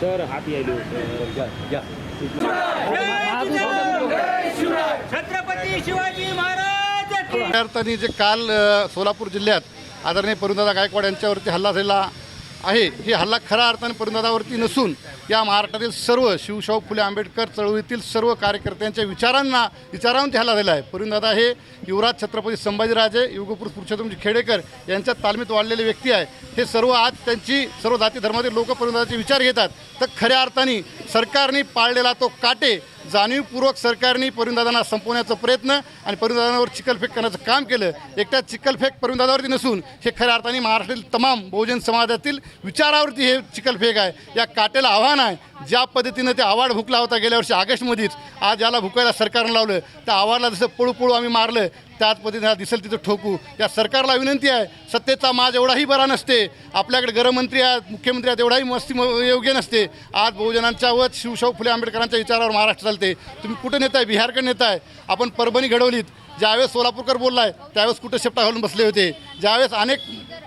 Sir हात यायले छत्रपती शिवाजी महाराज की खऱ्या अर्थाने जे काल सोलापूर जिल्ह्यात आदरणीय परुणदादा गायकवाड यांच्यावरती हल्ला झालेला आहे. हे हल्ला खऱ्या अर्थाने परुणदादावरती नसून या महाराष्ट्रातील सर्व शिवशाहू फुले आंबेडकर चळवळीतील सर्व कार्यकर्त्यांच्या विचारांना विचारांवर हल्ला झालेला आहे. परुणदादा हे युवराज छत्रपती संभाजीराजे युगपुरुष पुरुषोत्तमजी खेडेकर यांच्या तालमीत वाढलेले व्यक्ती आहे. हे सर्व आज त्यांची सर्व जाती धर्मातील लोक परुणदादाचे विचार घेतात. तर खऱ्या अर्थाने सरकारने पाळलेला तो काटे जाणीवपूर्वक सरकारने परिंदादांना संपवण्याचा प्रयत्न आणि परिंदादांवर चिखलफेक करण्याचं काम केलं. एकट्या चिखलफेक परविंदादावरती नसून हे खऱ्या अर्थाने महाराष्ट्रातील तमाम बहुजन समाजातील विचारावरती हे चिखलफेक आहे. या काट्याला आव्हान आहे. ज्या पद्धतीनं ते आवाड भुकला होता गेल्या वर्षी ऑगस्टमध्येच आज याला भुकायला सरकारनं लावलं. त्या आवाडला जसं पळू पळू आम्ही मारलं त्याच पद्धतीने दिसेल तिथं ठोकू. या सरकारला विनंती आहे सत्तेचा माज एवढाही बरा नसते. आपल्याकडे गृहमंत्री आहेत मुख्यमंत्री आहेत एवढाही मस्ती योग्य नसते. आज बहुजनांच्या व शिवशाहू फुले आंबेडकरांच्या विचारावर महाराष्ट्र चालते. तुम्ही कुठे नेताय? बिहारकडे नेताय. आपण परभणी घडवलीत. ज्यावेळेस सोलापूरकर बोललाय त्यावेळेस कुठं शेपटा घालून बसले होते? ज्यावेळेस अनेक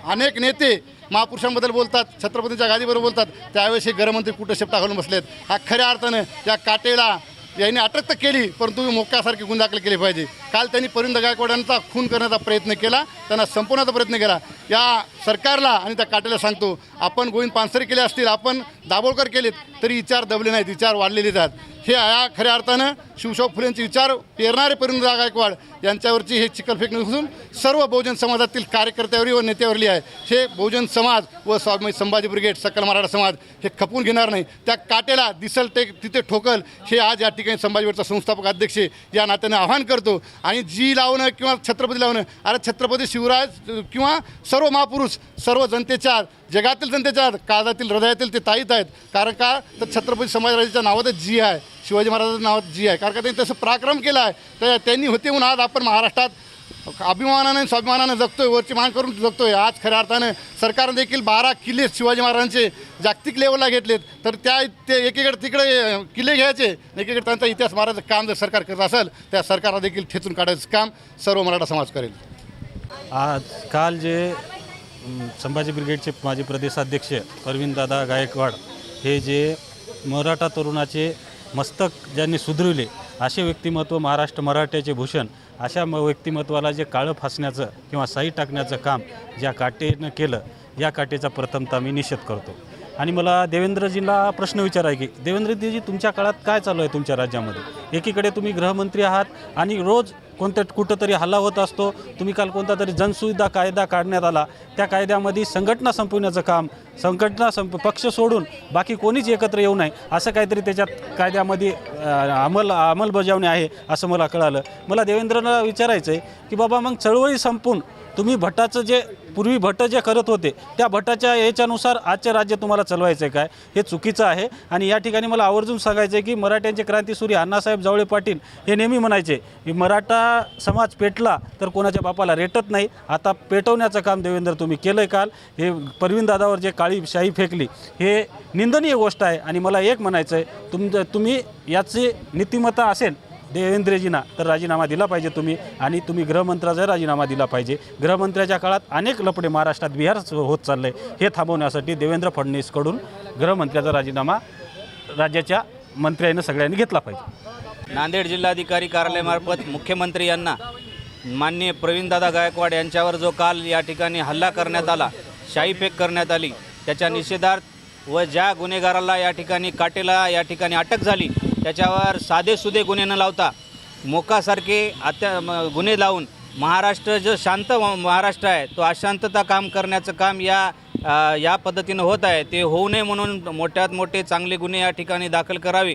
अनेक नेते महापुरुषांबद्दल बोलतात छत्रपतींच्या गादीबरोबर बोलतात त्यावेळेस हे गृहमंत्री कुठं शेपटा घालून बसलेत? हा खऱ्या अर्थानं या काटेला यांनी अटक तर केली परंतु मोक्यासारखी गुन्हे दाखल केले पाहिजे. काल त्यांनी परिंद गायकवाडांचा खून करण्याचा प्रयत्न केला त्यांना संपवण्याचा प्रयत्न केला. या सरकारला आणि त्या काटेला सांगतो आपण गोविंद पानसरे केले असतील आपण दाभोळकर केलेत तरी विचार दबले नाहीत विचार वाढलेले आहेत. हे या खऱ्या अर्थानं शिवशाहू फुलेंचे विचार पेरणारे परिंद गायकवाड यांच्यावरची हे चिखलफेक नसून सर्व बहुजन समाजातील कार्यकर्त्यावरी व नेत्यावरली आहे. हे बहुजन समाज व स्वामी संभाजी ब्रिगेड सकल मराठा समाज हे खपून घेणार नाही. त्या काटेला दिसल ते तिथे ठोकल हे आज या ठिकाणी संभाजीवरचा संस्थापक अध्यक्ष या नात्यानं आव्हान करतो. आणि जी लावणं किंवा छत्रपती लावणं अरे छत्रपती शिवराज किंवा सर्व महापुरुष सर्व जनतेच्या जगातील जनतेच्या काळातील हृदयातील ते ताईत आहेत. कारण का? तर छत्रपती संभाजीराजाच्या नावातच जी आहे शिवाजी महाराजांच्या नावात जी आहे. कारण का? त्यांनी तसं पराक्रम केला आहे. तर त्यांनी होते म्हणून आज आपण महाराष्ट्रात अभिमानाने स्वाभिमानाने जगतोय वरची मान करून जगतोय. आज खऱ्या अर्थानं सरकारने देखील बारा किल्ले शिवाजी महाराजांचे जागतिक लेवलला घेतलेत. तर त्या ते एकीकडे तिकडे किल्ले घ्यायचे. एकीकडे त्यांचा इतिहास मारायचं काम जर सरकार करत असेल त्या सरकारला देखील ठेचून काढायचं काम सर्व मराठा समाज करेल. आज काल जे संभाजी ब्रिगेडचे माजी प्रदेशाध्यक्ष अरविंददादा गायकवाड हे जे मराठा तरुणाचे मस्तक ज्यांनी सुधरविले असे व्यक्तिमत्व महाराष्ट्र मराठ्याचे भूषण अशा म व्यक्तिमत्वाला जे काळं फासण्याचं किंवा साई टाकण्याचं काम ज्या काटेनं केलं या काटेचा प्रथमता मी निषेध करतो. आणि मला देवेंद्रजींना प्रश्न विचाराय की देवेंद्रजीजी तुमच्या काळात काय चालू आहे तुमच्या राज्यामध्ये? एकीकडे तुम्ही गृहमंत्री आहात आणि रोज कोणत्या कुठंतरी हल्ला होत असतो. तुम्ही काल कोणता तरी जनसुविधा कायदा काढण्यात आला. त्या कायद्यामध्ये संघटना संपवण्याचं काम संघटना संप पक्ष सोडून बाकी कोणीच एकत्र येऊ नये असं काहीतरी त्याच्यात कायद्यामध्ये अंमल अंमलबजावणी आहे असं मला कळालं. मला देवेंद्रला विचारायचं आहे की बाबा मग चळवळी संपून तुम्ही भटाचं जे पूर्वी भट जे करत होते त्या भटाच्या याच्यानुसार आजचे राज्य तुम्हाला चालवायचं आहे काय? हे चुकीचं आहे. आणि या ठिकाणी मला आवर्जून सांगायचं आहे की मराठ्यांचे क्रांतीसूर्य अण्णासाहेब जावळे पाटील हे नेहमी म्हणायचे की मराठा समाज पेटला तर कोणाच्या बापाला रेटत नाही. आता पेटवण्याचं काम देवेंद्र तुम्ही केलं आहे काल. हे परवीन दादावर जे काळी शाही फेकली हे निंदनीय गोष्ट आहे. आणि मला एक म्हणायचं आहे तुमचं तुम्ही याची नीतिमत्ता असेल देवेंद्रजींना तर राजीनामा दिला पाहिजे तुम्ही. आणि तुम्ही गृहमंत्र्याचा राजीनामा दिला पाहिजे. गृहमंत्र्याच्या काळात अनेक लपडे महाराष्ट्रात बिहार होत चाललं आहे हे थांबवण्यासाठी देवेंद्र फडणवीसकडून गृहमंत्र्याचा राजीनामा राज्याच्या मंत्र्यांनी सगळ्यांनी घेतला पाहिजे. नांदेड जिल्हाधिकारी कार्यालयामार्फत मुख्यमंत्री यांना माननीय प्रवीणदादा गायकवाड यांच्यावर जो काल या ठिकाणी हल्ला करण्यात आला शाईफेक करण्यात आली त्याच्या निषेधार्थ व ज्या गुन्हेगाराला या ठिकाणी काटेला या ठिकाणी अटक झाली त्याच्यावर साधेसुधे गुन्हे न लावता मोकासारखे अत्या म- गुन्हे लावून महाराष्ट्र जो शांत महाराष्ट्र आहे तो अशांतता काम करण्याचं काम या या पद्धतीनं होत आहे. ते होऊ नये म्हणून मोठ्यात मोठे चांगले गुन्हे या ठिकाणी दाखल करावे.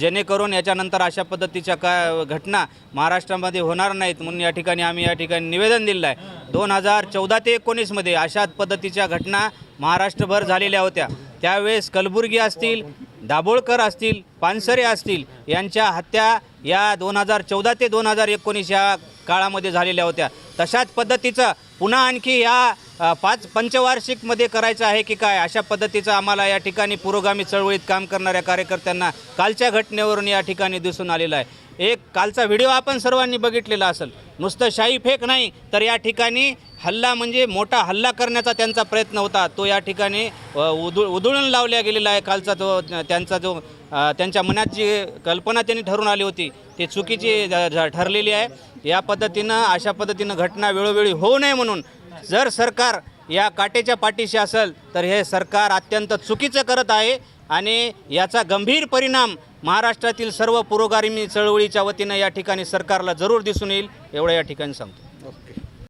जेणेकरून याच्यानंतर अशा पद्धतीच्या का घटना महाराष्ट्रामध्ये होणार नाहीत म्हणून या ठिकाणी आम्ही या ठिकाणी निवेदन दिलेलं आहे. दोन हजार चौदा ते एकोणीसमध्ये अशा पद्धतीच्या घटना महाराष्ट्रभर झालेल्या होत्या. त्यावेळेस कलबुर्गी असतील दाभोळकर असतील पानसरे असतील यांच्या हत्या या दोन हजार चौदा ते दोन हजार एकोणीस या काळामध्ये झालेल्या होत्या. तशाच पद्धतीचं पुन्हा आणखी या पाच पंचवार्षिकमध्ये करायचं आहे की काय? अशा पद्धतीचं आम्हाला या ठिकाणी पुरोगामी चळवळीत काम करणाऱ्या कार्यकर्त्यांना कालच्या घटनेवरून या ठिकाणी दिसून आलेलं आहे. एक कालचा व्हिडिओ आपण सर्वांनी बघितलेला असेल. नुसतं शाही फेक नाही तर या ठिकाणी हल्ला म्हणजे मोठा हल्ला करण्याचा त्यांचा प्रयत्न होता. तो या ठिकाणी उधळ उधळून लावल्या गेलेला आहे. कालचा तो त्यांचा जो त्यांच्या मनात जी कल्पना त्यांनी ठरून आली होती ती चुकीची ठरलेली आहे. या पद्धतीनं अशा पद्धतीनं घटना वेळोवेळी होऊ नये म्हणून जर सरकार या काटेच्या पाठीशी असेल तर हे सरकार अत्यंत चुकीचं करत आहे आणि याचा गंभीर परिणाम महाराष्ट्रातील सर्व पुरोगामी चळवळीच्या वतीनं या ठिकाणी सरकारला जरूर दिसून येईल. एवढं या ठिकाणी सांगतो.